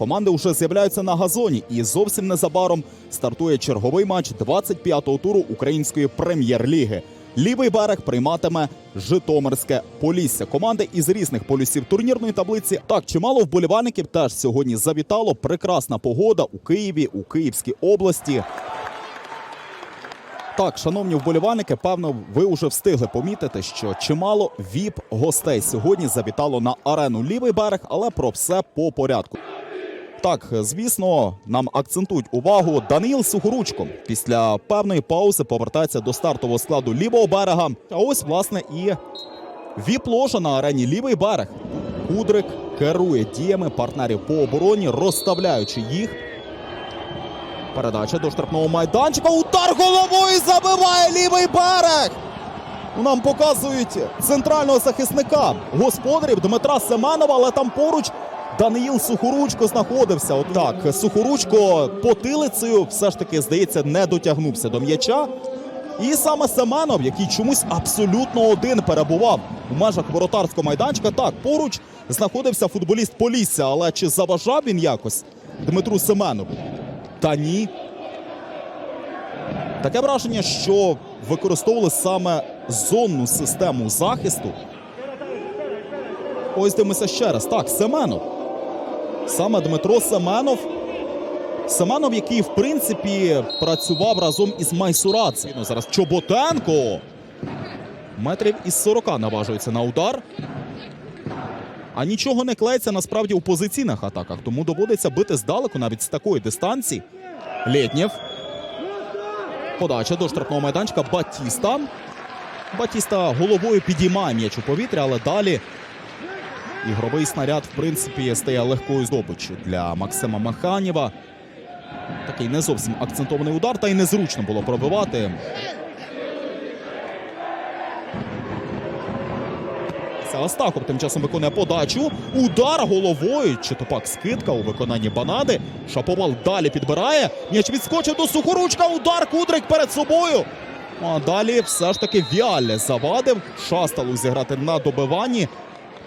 команди вже з'являються на газоні, і зовсім незабаром стартує черговий матч 25-го туру української прем'єр-ліги. Лівий берег прийматиме Житомирське Полісся. Команди із різних полюсів турнірної таблиці. Так, чимало вболівальників теж сьогодні завітало. Прекрасна погода у Києві, у Київській області. Так, шановні вболівальники, певно, ви вже встигли помітити, що чимало віп гостей сьогодні завітало на арену лівий берег, але про все по порядку. Так, звісно, нам акцентують увагу Даниїл Сухоручко. Після певної паузи повертається до стартового складу лівого берега. А ось, власне, і віп-ложа на арені лівий берег. Кудрик керує діями партнерів по обороні, розставляючи їх. Передача до штрафного майданчика. Удар головою забиває лівий берег. Нам показують центрального захисника господарів Дмитра Семенова, але там поруч Даниїл Сухоручко знаходився. Отак, Сухоручко потилицею все ж таки, здається, не дотягнувся до м'яча. І саме Семенов, який чомусь абсолютно один перебував у межах воротарського майданчика. Так, поруч знаходився футболіст Полісся, але чи заважав він якось Дмитру Семенову? Та ні. Таке враження, що використовували саме зонну систему захисту. Ось дивимося ще раз. Так, Семенов. Саме Дмитро Семенов. Семенов, який, в принципі, працював разом із Майсурадзе. Ну, зараз Чоботенко. Метрів із 40 наважується на удар. А нічого не клеїться насправді у позиційних атаках, тому доводиться бити здалеку навіть з такої дистанції. Лєтнєв. Подача до штрафного майданчика Батіста. Батіста головою підіймає м'яч у повітря, але далі ігровий снаряд, в принципі, стає легкою здобиччю для Максима Маханєва. Такий не зовсім акцентований удар, та й незручно було пробивати. Астахов тим часом виконує подачу. Удар головою. Чи то пак скидка у виконанні банади. Шаповал далі підбирає. М'яч відскочив до сухоручка. Удар Кудрик перед собою. А далі все ж таки Віаль завадив. Шасталу зіграти на добиванні.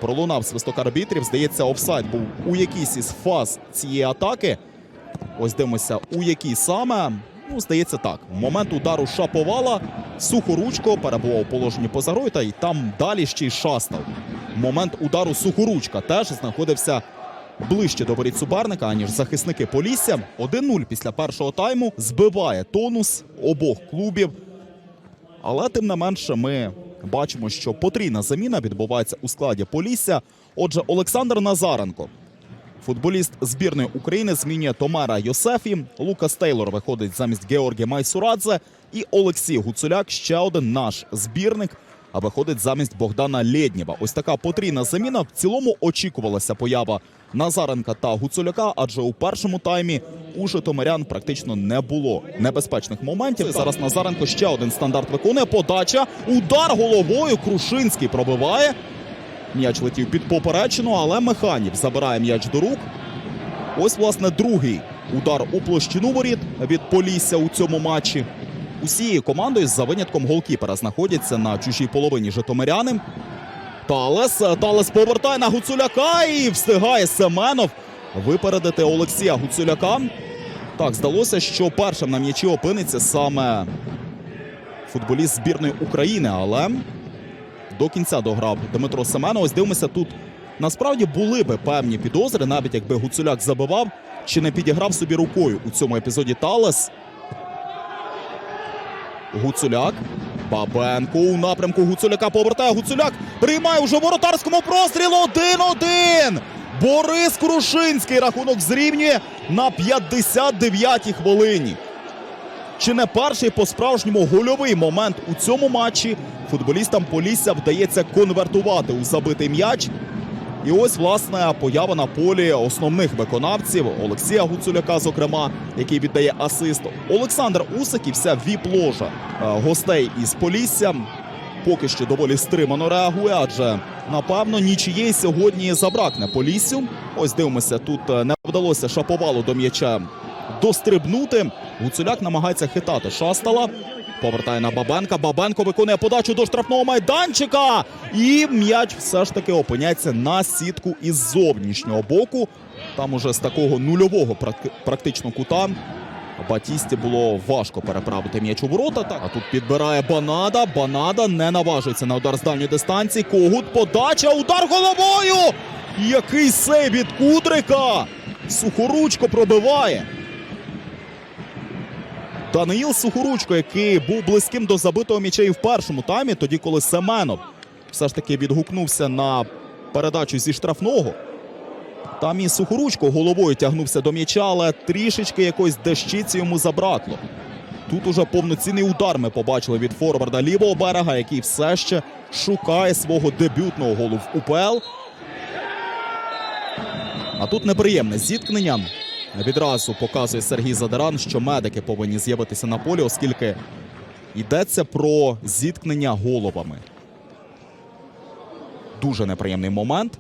Пролунав свисток арбітрів. Здається, офсайд був у якійсь із фаз цієї атаки. Ось дивимося, у якій саме. Ну, здається, так. Момент удару Шаповала Сухоручко перебував у положенні поза грою, та й там далі ще й шастав. Момент удару Сухоручка теж знаходився ближче до воріт суперника, аніж захисники Полісся. 1-0 після першого тайму збиває тонус обох клубів. Але тим не менше ми бачимо, що потрійна заміна відбувається у складі Полісся. Отже, Олександр Назаренко Футболіст збірної України змінює Томара Йосефі. Лукас Тейлор виходить замість Георгія Майсурадзе. І Олексій Гуцуляк ще один наш збірник. А виходить замість Богдана Лєднєва. Ось така потрійна заміна. В цілому очікувалася поява Назаренка та Гуцуляка, адже у першому таймі у Житомирян практично не було небезпечних моментів. Зараз Назаренко ще один стандарт виконує. Подача. Удар головою. Крушинський пробиває. М'яч летів під поперечину, але Механів забирає м'яч до рук. Ось, власне, другий удар у площину воріт від Полісся у цьому матчі. Усією командою за винятком голкіпера знаходяться на чужій половині Житомиряни. Талес, Талес повертає на Гуцуляка і встигає Семенов випередити Олексія Гуцуляка. Так, здалося, що першим на м'ячі опиниться саме футболіст збірної України, але до кінця дограв Дмитро Семенов. Ось дивимося, тут насправді були би певні підозри, навіть якби Гуцуляк забивав чи не підіграв собі рукою у цьому епізоді Талес. Гуцуляк. Бабенко у напрямку Гуцуляка повертає Гуцуляк. Приймає уже воротарському прострілу 1-1. Борис Крушинський рахунок зрівнює на 59-й хвилині. Чи не перший по-справжньому гольовий момент у цьому матчі футболістам Полісся вдається конвертувати у забитий м'яч. І ось власне поява на полі основних виконавців Олексія Гуцуляка, зокрема, який віддає асист. Олександр Усик і вся віп-ложа е, гостей із Полісся поки що доволі стримано реагує, адже напевно нічиєї сьогодні забракне Поліссю. Ось дивимося, тут е, не вдалося шаповалу до м'яча дострибнути. Гуцуляк намагається хитати шастала. Повертає на Бабенка. Бабенко виконує подачу до штрафного майданчика. І м'яч все ж таки опиняється на сітку із зовнішнього боку. Там уже з такого нульового практично кута Батісті було важко переправити м'яч у ворота. Так, а тут підбирає Банада. Банада не наважується на удар з дальньої дистанції. Когут подача, удар головою! Який сейв від Кудрика! Сухоручко пробиває. Даниїл Сухоручко, який був близьким до забитого м'яча і в першому таймі, тоді коли Семенов все ж таки відгукнувся на передачу зі штрафного. Там і Сухоручко головою тягнувся до м'яча, але трішечки якоїсь дещиці йому забракло. Тут уже повноцінний удар ми побачили від форварда лівого берега, який все ще шукає свого дебютного голу в УПЛ. А тут неприємне зіткнення. Відразу показує Сергій Задеран, що медики повинні з'явитися на полі, оскільки йдеться про зіткнення головами. Дуже неприємний момент.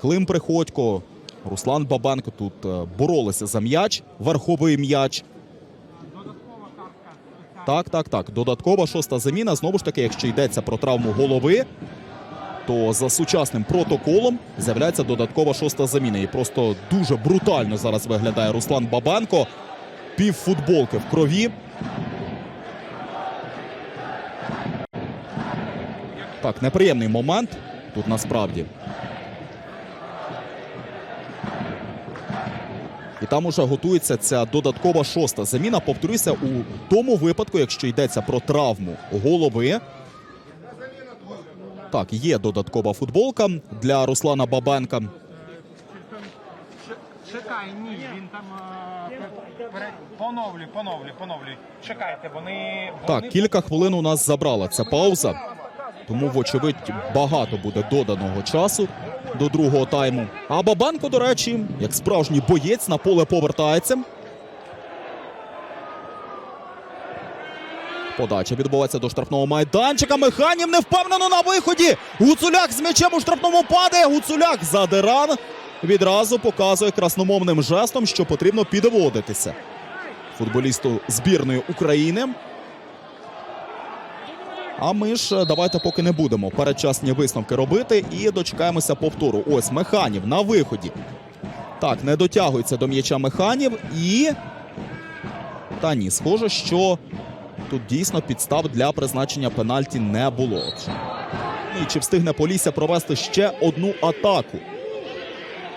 Клим Приходько, Руслан Бабенко тут е, боролися за м'яч, верховий м'яч. Так, так, так. Додаткова шоста заміна. Знову ж таки, якщо йдеться про травму голови, то за сучасним протоколом з'являється додаткова шоста заміна. І просто дуже брутально зараз виглядає Руслан Бабенко. Пів футболки в крові. Так, неприємний момент тут насправді. І там уже готується ця додаткова шоста заміна. Повторюся, у тому випадку, якщо йдеться про травму голови. Так, є додаткова футболка для Руслана Бабенка. Чекай, ні, він там е, поновлюй, поновлюй, поновлюй. Чекайте, вони. Так, кілька хвилин у нас забрала ця пауза. Тому, вочевидь, багато буде доданого часу до другого тайму. А Бабенко, до речі, як справжній боєць на поле повертається. Подача відбувається до штрафного майданчика. Механів не впевнено на виході. Гуцуляк з м'ячем у штрафному падає. Гуцуляк задиран. Відразу показує красномовним жестом, що потрібно підводитися футболісту збірної України. А ми ж е, давайте поки не будемо передчасні висновки робити і дочекаємося повтору. Ось Механів на виході. Так, не дотягується до м'яча Механів і. Та ні, схоже, що тут дійсно підстав для призначення пенальті не було. І чи встигне Полісся провести ще одну атаку?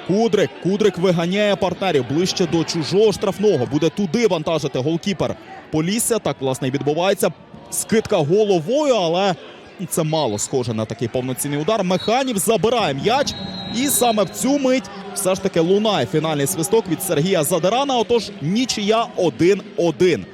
Кудрик. Кудрик виганяє партнерів ближче до чужого штрафного. Буде туди вантажити голкіпер Полісся. Так, власне, і відбувається. Скидка головою, але це мало схоже на такий повноцінний удар. Механів забирає м'яч. І саме в цю мить все ж таки лунає фінальний свисток від Сергія Задирана. Отож, нічия 1-1.